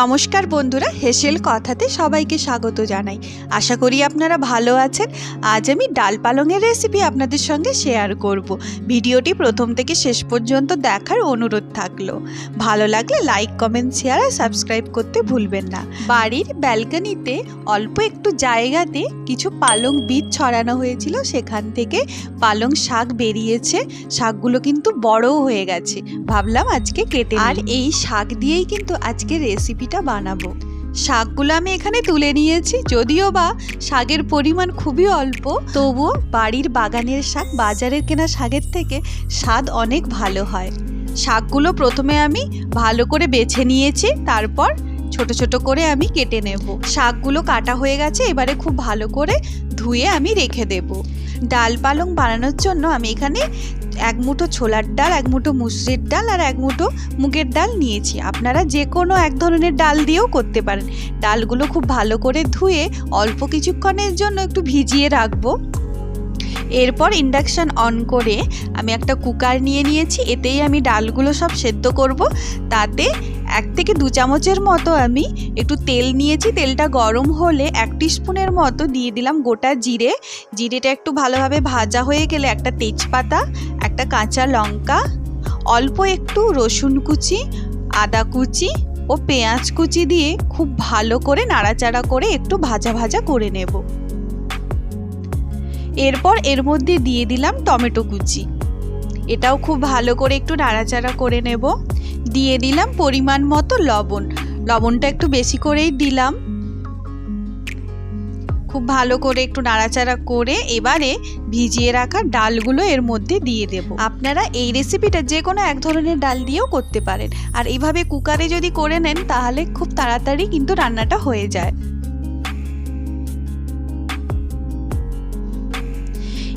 নমস্কার বন্ধুরা, হেসেল কথাতে সবাইকে স্বাগত জানাই। আশা করি আপনারা ভালো আছেন। আজ আমি ডাল পালংয়ের রেসিপি আপনাদের সঙ্গে শেয়ার করব। ভিডিওটি প্রথম থেকে শেষ পর্যন্ত দেখার অনুরোধ থাকল। ভালো লাগলে লাইক কমেন্ট শেয়ার আর সাবস্ক্রাইব করতে ভুলবেন না। বাড়ির ব্যালকনিতে অল্প একটু জায়গাতে কিছু পালং বীজ ছড়ানো হয়েছিল। সেখান থেকে পালং শাক বেরিয়েছে। শাকগুলো কিন্তু বড়ও হয়ে গেছে। ভাবলাম আজকে কেটে আর এই শাক দিয়েই কিন্তু আজকে রেসিপিটা বানাবো। শাকগুলো আমি এখানে তুলে নিয়েছি, যদিও বা শাকের পরিমাণ খুবই অল্প, তবুও বাড়ির বাগানের শাক, বাজারের কেনা শাকের থেকে স্বাদ অনেক ভালো হয়। শাকগুলো প্রথমে আমি ভালো করে বেছে নিয়েছি, তারপর ছোট ছোট করে আমি কেটে নেব। শাকগুলো কাটা হয়ে গেছে, এবারে খুব ভালো করে ধুয়ে আমি রেখে দেব। ডাল পালং বানানোর জন্য আমি এখানে এক মুঠো ছোলার ডাল, এক মুঠো মুসুরির ডাল আর এক মুঠো মুগের ডাল নিয়েছি। আপনারা যে কোনো এক ধরনের ডাল দিয়েও করতে পারেন। ডালগুলো খুব ভালো করে ধুয়ে অল্প কিছুক্ষণের জন্য একটু ভিজিয়ে রাখব। এরপর ইন্ডাকশান অন করে আমি একটা কুকার নিয়ে নিয়েছি, এতেই আমি ডালগুলো সব সেদ্ধ করব। তাতে এক থেকে দু চামচের মতো আমি একটু তেল নিয়েছি। তেলটা গরম হলে এক স্পুনের মতো দিয়ে দিলাম গোটা জিরে। জিরেটা একটু ভালোভাবে ভাজা হয়ে গেলে একটা তেজপাতা, একটা কাঁচা লঙ্কা, অল্প একটু রসুন কুচি, আদা কুচি ও পেঁয়াজ কুচি দিয়ে খুব ভালো করে নাড়াচাড়া করে একটু ভাজা ভাজা করে নেব। এরপর এর মধ্যে দিয়ে দিলাম টমেটো কুচি। এটাও খুব ভালো করে একটু নাড়াচাড়া করে নেব। দিয়ে দিলাম পরিমাণ মতো লবণ। লবণটা একটু বেশি করেই দিলাম। খুব ভালো করে একটু নাড়াচাড়া করে এবারে ভিজিয়ে রাখা ডালগুলো এর মধ্যে দিয়ে দেব। আপনারা এই রেসিপিটা যে কোনো এক ধরনের ডাল দিয়েও করতে পারেন। আর এইভাবে কুকারে যদি করে নেন, তাহলে খুব তাড়াতাড়ি কিন্তু রান্নাটা হয়ে যায়।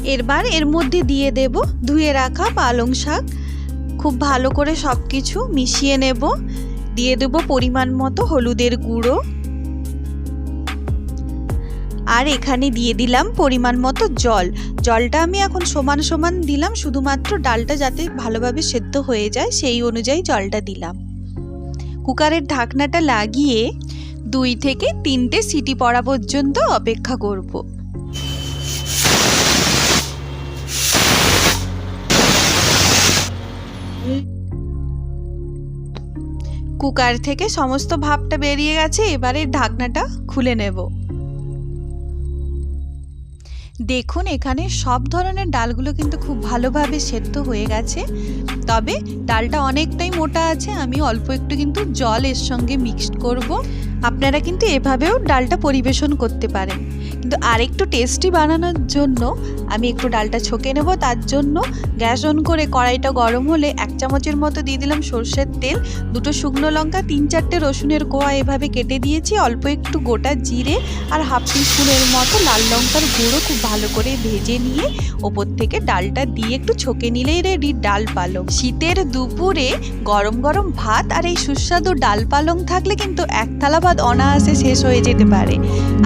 এরবার এর মধ্যে দিয়ে দেব ধুয়ে রাখা পালং শাক। খুব ভালো করে সব কিছু মিশিয়ে নেব। দিয়ে দেব পরিমাণ মতো হলুদের গুঁড়ো। আর এখানে দিয়ে দিলাম পরিমাণ মতো জল। জলটা আমি এখন সমান সমান দিলাম, শুধুমাত্র ডালটা যাতে ভালোভাবে সেদ্ধ হয়ে যায়, সেই অনুযায়ী জলটা দিলাম। কুকারের ঢাকনাটা লাগিয়ে দুই থেকে তিনটে সিটি পড়া পর্যন্ত অপেক্ষা করব। কুকার থেকে সমস্ত ভাপটা বেরিয়ে গেছে এবারে ঢাকনাটা খুলে নেব। দেখুন, এখানে সব ধরনের ডালগুলো কিন্তু খুব ভালোভাবে সেদ্ধ হয়ে গেছে। তবে ডালটা অনেকটাই মোটা আছে, আমি অল্প একটু কিন্তু জল এর সঙ্গে মিক্সড করব। আপনারা কিন্তু এভাবেও ডালটা পরিবেশন করতে পারেন। কিন্তু আরেকটু টেস্টি বানানোর জন্য আমি একটু ডালটা ছকে নেব, তার জন্য গ্যাস অন করে কড়াইটা গরম হলে এক চামচের মতো দিয়ে দিলাম সর্ষের তেল, দুটো শুকনো লঙ্কা, তিন চারটে রসুনের কোয়া এভাবে কেটে দিয়েছি, অল্প একটু গোটা জিরে আর হাফ টিস্পুনের মতো লাল লঙ্কার গুঁড়ো খুব ভালো করে ভেজে নিয়ে ওপর থেকে ডালটা দিয়ে একটু ছকে নিলেই রেডি ডাল পালং। শীতের দুপুরে গরম গরম ভাত আর এই সুস্বাদু ডাল পালং থাকলে কিন্তু এক থালা ভাত অনায়াসে শেষ হয়ে যেতে পারে।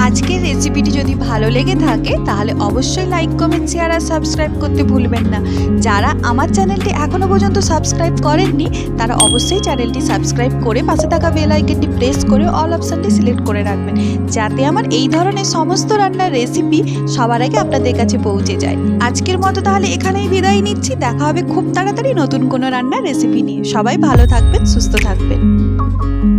আজকের রেসিপিটি যদি ভালো লেগে থাকে, তাহলে অবশ্যই লাইক কমেন্ট শেয়ার আর সাবস্ক্রাইব করতে ভুলবেন না। যারা আমার চ্যানেলটি এখনও পর্যন্ত সাবস্ক্রাইব করেননি, তারা অবশ্যই চ্যানেলটি সাবস্ক্রাইব করে পাশে থাকা বেল আইকনটি প্রেস করে অল অপশানটি সিলেক্ট করে রাখবেন, যাতে আমার এই ধরনের সমস্ত রান্নার রেসিপি সবার আগে আপনাদের কাছে পৌঁছে যায়। আজকের মতো তাহলে এখানেই বিদায় নিচ্ছি। দেখা হবে খুব তাড়াতাড়ি নতুন কোনো রান্নার রেসিপি নিয়ে। সবাই ভালো থাকবেন, সুস্থ থাকবেন।